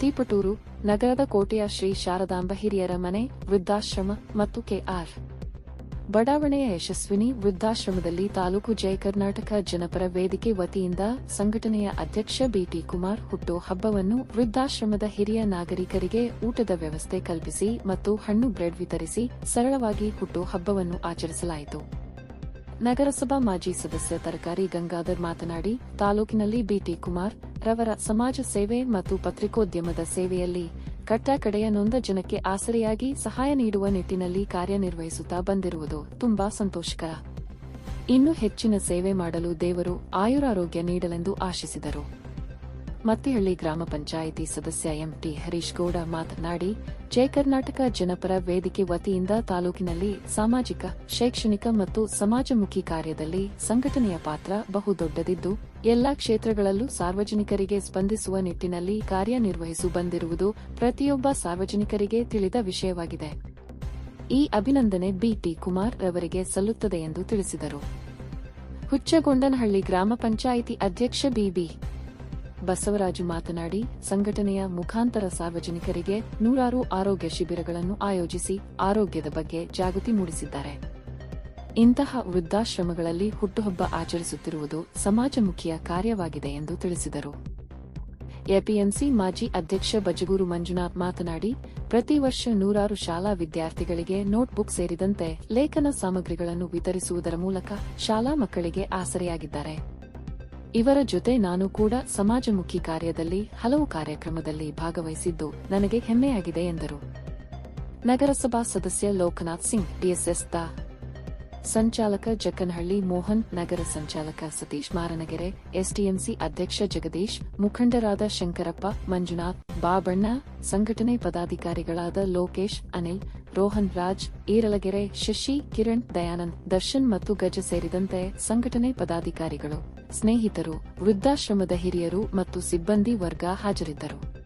ತೀಪಟೂರು ನಗರದ ಕೋಟೆಯ ಶ್ರೀ ಶಾರದಾಂಬ ಹಿರಿಯರ ಮನೆ, ವೃದ್ಧಾಶ್ರಮ ಮತ್ತು ಕೆಆರ್. ಬಡಾವಣೆಯ ಯಶಸ್ವಿನಿ ವೃದ್ಧಾಶ್ರಮದಲ್ಲಿ ತಾಲೂಕು ಜಯ ಕರ್ನಾಟಕ ಜನಪರ ವೇದಿಕೆ ವತಿಯಿಂದ ಸಂಘಟನೆಯ ಅಧ್ಯಕ್ಷ ಬಿಟಿ ಕುಮಾರ್ ಹುಟ್ಟು ಹಬ್ಬವನ್ನು ವೃದ್ಧಾಶ್ರಮದ ಹಿರಿಯ ನಾಗರಿಕರಿಗೆ ಊಟದ ವ್ಯವಸ್ಥೆ ಕಲ್ಪಿಸಿ ಮತ್ತು ಹಣ್ಣು ಬ್ರೆಡ್ ವಿತರಿಸಿ ಸರಳವಾಗಿ ಹುಟ್ಟು ಹಬ್ಬವನ್ನು ಆಚರಿಸಲಾಯಿತು. ನಗರಸಭಾ ಮಾಜಿ ಸದಸ್ಯ ತರಕಾರಿ ಗಂಗಾಧರ್ ಮಾತನಾಡಿ, ತಾಲೂಕಿನಲ್ಲಿ ಬಿಟಿ ಕುಮಾರ್ ರವರ ಸಮಾಜ ಸೇವೆ ಮತ್ತು ಪತ್ರಿಕೋದ್ಯಮದ ಸೇವೆಯಲ್ಲಿ ಕಟ್ಟ ಕಡೆಯ ನೊಂದ ಜನಕ್ಕೆ ಆಸರೆಯಾಗಿ ಸಹಾಯ ನೀಡುವ ನಿಟ್ಟಿನಲ್ಲಿ ಕಾರ್ಯನಿರ್ವಹಿಸುತ್ತಾ ಬಂದಿರುವುದು ತುಂಬಾ ಸಂತೋಷಕರ. ಇನ್ನು ಹೆಚ್ಚಿನ ಸೇವೆ ಮಾಡಲು ದೇವರು ಆಯುರಾರೋಗ್ಯ ನೀಡಲೆಂದು ಆಶಿಸಿದರು. ಮತ್ತಿಹಳ್ಳಿ ಗ್ರಾಮ ಪಂಚಾಯಿತಿ ಸದಸ್ಯ ಎಂಟಿ ಹರೀಶ್ ಗೌಡ ಮಾತನಾಡಿ ಜಯ ಕರ್ನಾಟಕ ಜನಪರ ವೇದಿಕೆ ವತಿಯಿಂದ ತಾಲೂಕಿನಲ್ಲಿ ಸಾಮಾಜಿಕ, ಶೈಕ್ಷಣಿಕ ಮತ್ತು ಸಮಾಜಮುಖಿ ಕಾರ್ಯದಲ್ಲಿ ಸಂಘಟನೆಯ ಪಾತ್ರ ಬಹುದೊಡ್ಡದಿದ್ದು, ಎಲ್ಲಾ ಕ್ಷೇತ್ರಗಳಲ್ಲೂ ಸಾರ್ವಜನಿಕರಿಗೆ ಸ್ಪಂದಿಸುವ ನಿಟ್ಟಿನಲ್ಲಿ ಕಾರ್ಯನಿರ್ವಹಿಸು ಬಂದಿರುವುದು ಪ್ರತಿಯೊಬ್ಬ ಸಾರ್ವಜನಿಕರಿಗೆ ತಿಳಿದ ವಿಷಯವಾಗಿದೆ. ಈ ಅಭಿನಂದನೆ ಬಿಟಿ ಕುಮಾರ್ ರವರಿಗೆ ಸಲ್ಲುತ್ತದೆ ಎಂದು ತಿಳಿಸಿದರು. ಹುಚ್ಚಗೊಂಡನಹಳ್ಳಿ ಗ್ರಾಮ ಪಂಚಾಯಿತಿ ಅಧ್ಯಕ್ಷ ಬಿಬಿ ಬಸವರಾಜು ಮಾತನಾಡಿ, ಸಂಘಟನೆಯ ಮುಖಾಂತರ ಸಾರ್ವಜನಿಕರಿಗೆ ನೂರಾರು ಆರೋಗ್ಯ ಶಿಬಿರಗಳನ್ನು ಆಯೋಜಿಸಿ ಆರೋಗ್ಯದ ಬಗ್ಗೆ ಜಾಗೃತಿ ಮೂಡಿಸಿದ್ದಾರೆ. ಇಂತಹ ವೃದ್ಧಾಶ್ರಮಗಳಲ್ಲಿ ಹುಟ್ಟುಹಬ್ಬ ಆಚರಿಸುತ್ತಿರುವುದು ಸಮಾಜಮುಖಿಯ ಕಾರ್ಯವಾಗಿದೆ ಎಂದು ತಿಳಿಸಿದರು. ಎಪಿಎಂಸಿ ಮಾಜಿ ಅಧ್ಯಕ್ಷ ಬಜಗೂರು ಮಂಜುನಾಥ್ ಮಾತನಾಡಿ, ಪ್ರತಿ ವರ್ಷ ನೂರಾರು ಶಾಲಾ ವಿದ್ಯಾರ್ಥಿಗಳಿಗೆ ನೋಟ್ಬುಕ್ ಸೇರಿದಂತೆ ಲೇಖನ ಸಾಮಗ್ರಿಗಳನ್ನು ವಿತರಿಸುವುದರ ಮೂಲಕ ಶಾಲಾ ಮಕ್ಕಳಿಗೆ ಆಸರೆಯಾಗಿದ್ದಾರೆ. ಇವರ ಜೊತೆ ನಾನು ಕೂಡ ಸಮಾಜಮುಖಿ ಕಾರ್ಯದಲ್ಲಿ ಹಲವು ಕಾರ್ಯಕ್ರಮದಲ್ಲಿ ಭಾಗವಹಿಸಿದ್ದು ನನಗೆ ಹೆಮ್ಮೆಯಾಗಿದೆ ಎಂದರು. ನಗರಸಭಾ ಸದಸ್ಯ ಲೋಕನಾಥ್ ಸಿಂಗ್, ಡಿಎಸ್ಎಸ್ ದ ಸಂಚಾಲಕ ಜಕ್ಕನಹಳ್ಳಿ ಮೋಹನ್, ನಗರ ಸಂಚಾಲಕ ಸತೀಶ್ ಮಾರನಗೆರೆ ಎಸ್ಟಿಎಂಸಿ ಅಧ್ಯಕ್ಷ ಜಗದೀಶ್, ಮುಖಂಡರಾದ ಶಂಕರಪ್ಪ, ಮಂಜುನಾಥ್, ಬಾಬಣ್ಣ, ಸಂಘಟನೆ ಪದಾಧಿಕಾರಿಗಳಾದ ಲೋಕೇಶ್, ಅನಿಲ್ ರೋಹನ್ ರಾಜ್, ಈರಲಗೆರೆ, ಶಶಿ, ಕಿರಣ್, ದಯಾನಂದ್, ದರ್ಶನ್ ಮತ್ತು ಗಜ ಸೇರಿದಂತೆ ಸಂಘಟನೆ ಪದಾಧಿಕಾರಿಗಳು, ಸ್ನೇಹಿತರು, ವೃದ್ಧಾಶ್ರಮದ ಹಿರಿಯರು ಮತ್ತು ಸಿಬ್ಬಂದಿ ವರ್ಗ ಹಾಜರಿದ್ದರು.